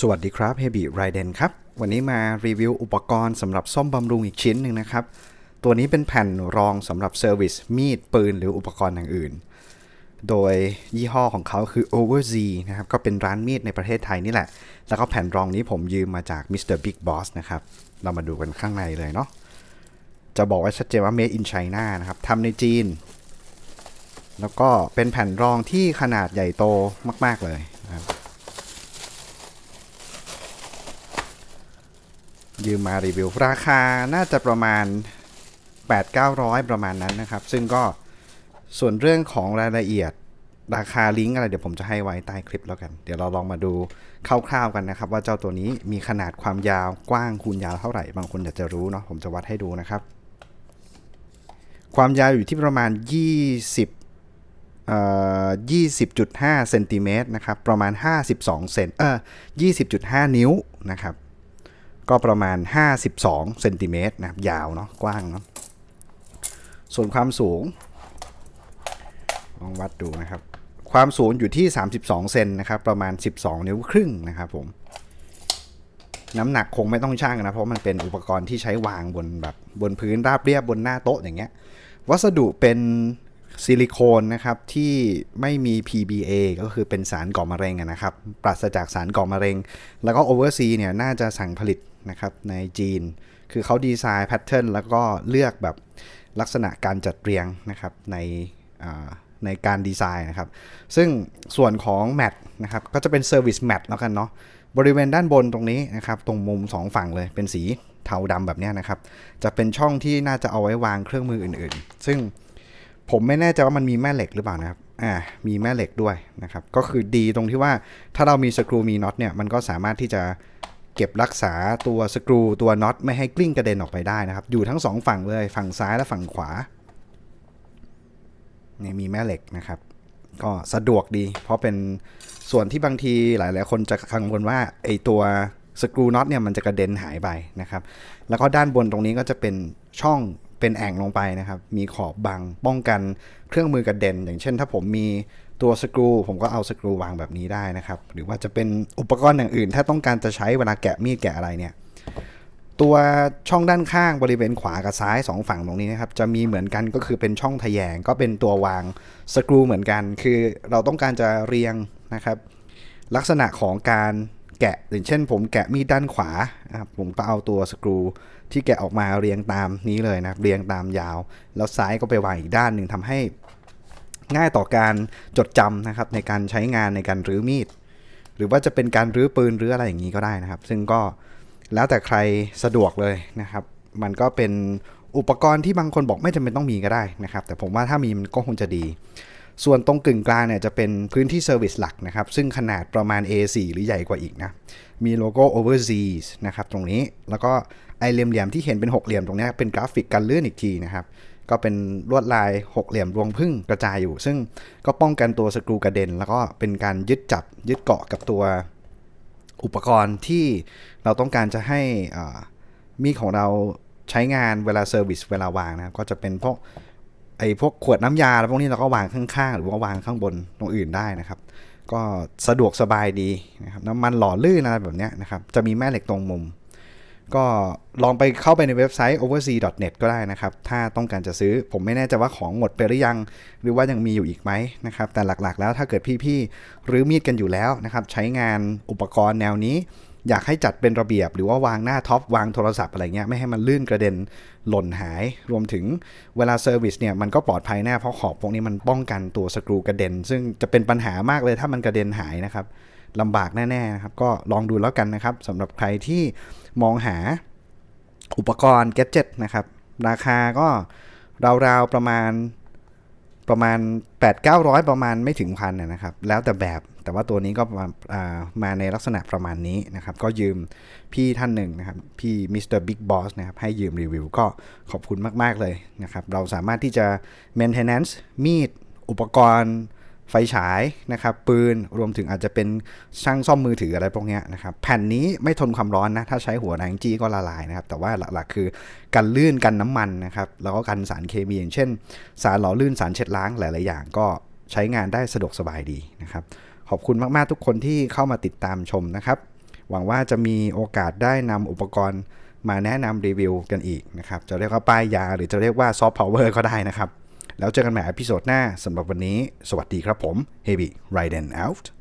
สวัสดีครับเฮบิไรเดนครับ วันนี้มารีวิวอุปกรณ์สำหรับซ่อมบำรุงอีกชิ้นหนึ่งนะครับ ตัวนี้เป็นแผ่นรองสำหรับเซอร์วิสมีดปืนหรืออุปกรณ์อย่างอื่น โดยยี่ห้อของเขาคือ Over Z นะครับ ก็เป็นร้านมีดในประเทศไทยนี่แหละ แล้วก็แผ่นรองนี้ผมยืมมาจาก Mr. Big Boss นะครับ เรามาดูกันข้างในเลยเนาะ จะบอกไว้ชัดเจนว่า Made in China นะครับทำในจีน แล้วก็เป็นแผ่นรองที่ขนาดใหญ่โตมาก ๆเลยนะครับ ยืมมารีวิว ราคาน่าจะประมาณ 8-900 ประมาณนั้นนะครับ ซึ่งก็ส่วนเรื่องของรายละเอียดราคาลิงก์อะไรเดี๋ยวผมจะให้ไว้ใต้คลิปแล้วกัน เดี๋ยวเราลองมาดูคร่าวๆกันนะครับ ว่าเจ้าตัวนี้มีขนาดความยาวกว้างคูณยาวเท่าไหร่ บางคนอยากจะรู้เนาะผมจะวัดให้ดูนะครับ ความยาวอยู่ที่ประมาณ 20เอ่อ20.5เซนติเมตรนะครับประมาณ 52เซนเออ20.5 นิ้วนะครับ ก็ประมาณ 52เซนติเมตรนะครับยาวเนาะกว้างเนาะส่วนความสูงลองวัดดูนะครับ ความสูงอยู่ที่ 32 เซนนะครับ ประมาณ 12 นิ้วครึ่งนะครับผม น้ำหนักคงไม่ต้องช่างนะ เพราะมันเป็นอุปกรณ์ที่ใช้วางบนแบบบนพื้นราบเรียบบนหน้าโต๊ะอย่างเงี้ย วัสดุเป็น ซิลิโคนนะครับที่ไม่มี PBA ก็คือเป็นสารก่อมะเร็งนะครับ ปราศจากสารก่อมะเร็ง แล้วก็ Oversea เนี่ยน่าจะสั่งผลิตนะครับในจีน คือเขาดีไซน์แพทเทิร์นแล้วก็เลือกแบบลักษณะการจัดเรียงนะครับในในการดีไซน์นะครับ ซึ่งส่วนของแมทนะครับก็จะเป็นเซอร์วิสแมทแล้วกันเนาะบริเวณด้านบนตรงนี้นะครับตรงมุม 2 ฝั่งเลยเป็นสีเทาดำแบบนี้นะครับ จะเป็นช่องที่น่าจะเอาไว้วางเครื่องมืออื่น ๆ ซึ่ง ผมไม่แน่ใจว่ามันมีแม่เหล็กหรือเปล่านะครับอ่ามีแม่เหล็กด้วยนะครับ ก็คือดีตรงที่ว่าถ้าเรามีสกรูมีน็อตเนี่ยมันก็สามารถที่จะเก็บรักษาตัวสกรูตัวน็อตไม่ให้กลิ้งกระเด็นออกไปได้นะครับ อยู่ทั้งสองฝั่งเลยฝั่งซ้ายและฝั่งขวาเนี่ยมีแม่เหล็กนะครับ ก็สะดวกดี เพราะเป็นส่วนที่บางทีหลาย ๆ คนจะกังวลว่าไอตัวสกรูน็อตเนี่ยมันจะกระเด็นหายไปนะครับ แล้วก็ด้านบนตรงนี้ก็จะเป็นช่อง เป็นแอ่งลงไปนะครับ มีขอบบังป้องกันเครื่องมือกระเด็น อย่างเช่น ถ้าผมมีตัวสกรู ผมก็เอาสกรูวางแบบนี้ได้นะครับ หรือว่าจะเป็นอุปกรณ์อย่างอื่น ถ้าต้องการจะใช้เวลาแกะมีดแกะอะไรเนี่ย ตัวช่องด้านข้างบริเวณขวากับซ้าย 2 ฝั่งตรงนี้นะครับ จะมีเหมือนกันก็คือเป็นช่องทะแยง ก็เป็นตัววางสกรูเหมือนกัน คือเราต้องการจะเรียงนะครับ ลักษณะของการ แกะอย่างเช่น ผมแกะมีดด้านขวานะครับผมก็เอาตัวสกรูที่แกะออกมาเรียงตามนี้เลยนะครับเรียงตามยาว แล้วซ้ายก็ไปวางอีกด้านหนึ่งทำให้ง่ายต่อการจดจำนะครับในการใช้งานในการรื้อมีด หรือว่าจะเป็นการรื้อปืนหรืออะไรอย่างนี้ก็ได้นะครับ ซึ่งก็แล้วแต่ใครสะดวกเลยนะครับ มันก็เป็นอุปกรณ์ที่บางคนบอกไม่จำเป็นต้องมีก็ได้นะครับ แต่ผมว่าถ้ามีมันก็คงจะดี ส่วนตรงกึ่งกลางเนี่ยจะเป็นพื้นที่เซอร์วิสหลักนะครับ ซึ่งขนาดประมาณ A4 หรือใหญ่กว่าอีกนะ มีโลโก้ Overseas นะครับตรงนี้ แล้วก็ไอเหลี่ยมๆที่เห็นเป็นหกเหลี่ยมตรงนี้เป็นกราฟิกกันเลื่อนอีกทีนะครับ ก็เป็นลวดลายหกเหลี่ยมรวงพึ่งกระจายอยู่ ซึ่งก็ป้องกันตัวสกรูกระเด็น แล้วก็เป็นการยึดจับยึดเกาะกับตัวอุปกรณ์ที่เราต้องการจะให้มีของเราใช้งานเวลาเซอร์วิสเวลาวางนะก็จะเป็นพวก ไอ้พวกขวดน้ำยาแล้วพวกนี้เราก็วางข้างๆ หรือว่าวางข้างบนตรงอื่นได้นะครับ ก็สะดวกสบายดีนะครับน้ำมันหล่อลื่นอะไรแบบนี้นะครับ จะมีแม่เหล็กตรงมุม ก็ลองไปเข้าไปในเว็บไซต์ oversea.net ก็ได้นะครับ ถ้าต้องการจะซื้อผมไม่แน่ใจว่าของหมดไปหรือยัง หรือว่ายังมีอยู่อีกไหมนะครับ แต่หลักๆ แล้วถ้าเกิดพี่ๆหรือมีดกันอยู่แล้วนะครับ ใช้งานอุปกรณ์แนวนี้ อยากให้จัดเป็นระเบียบ หรือว่าวางหน้าท็อปวางโทรศัพท์อะไรเงี้ยไม่ให้มันลื่นกระเด็นหล่นหาย รวมถึงเวลาเซอร์วิสเนี่ยมันก็ปลอดภัยแน่เพราะขอบพวกนี้มันป้องกันตัวสกรูกระเด็น ซึ่งจะเป็นปัญหามากเลยถ้ามันกระเด็นหายนะครับลำบากแน่ๆนะครับก็ลองดูแล้วกันนะครับสำหรับใครที่มองหาอุปกรณ์แกจ g e t นะครับ ราคาก็ราวๆประมาณ ประมาณ 8 9 0 0 ประมาณไม่ถึงพันนะนะครับ แล้วแต่แบบแต่ว่าตัวนี้ก็มาอ่ามาในลักษณะประมาณนี้นะครับ ก็ยืมพี่ท่านหนึ่งนะครับ พี่มิสเตอร์บิ๊กบอสนะครับ ให้ยืมรีวิว ก็ขอบคุณมาก ๆ เลยนะครับ เราสามารถที่จะ maintenance มีด อุปกรณ์ ไฟฉายนะครับปืนรวมถึงอาจจะเป็นช่างซ่อมมือถืออะไรพวกนี้นะครับแผ่นนี้ไม่ทนความร้อนนะ ถ้าใช้หัวแรงจี้ก็ละลายนะครับ แต่ว่าหลักๆคือกันลื่นกันน้ำมันนะครับแล้วก็กันสารเคมีอย่างเช่น สารหล่อลื่นสารเช็ดล้างหลายๆอย่างก็ใช้งานได้สะดวกสบายดีนะครับ ขอบคุณมากๆทุกคนที่เข้ามาติดตามชมนะครับ หวังว่าจะมีโอกาสได้นำอุปกรณ์มาแนะนำรีวิวกันอีกนะครับ จะเรียกว่าป้ายยาหรือจะเรียกว่าซอฟต์พาวเวอร์ก็ได้นะครับ แล้วเจอกันใหม่อพิโซดหน้าสำหรับวันนี้ สวัสดีครับผมเฮบิไรเดนอัลฟ์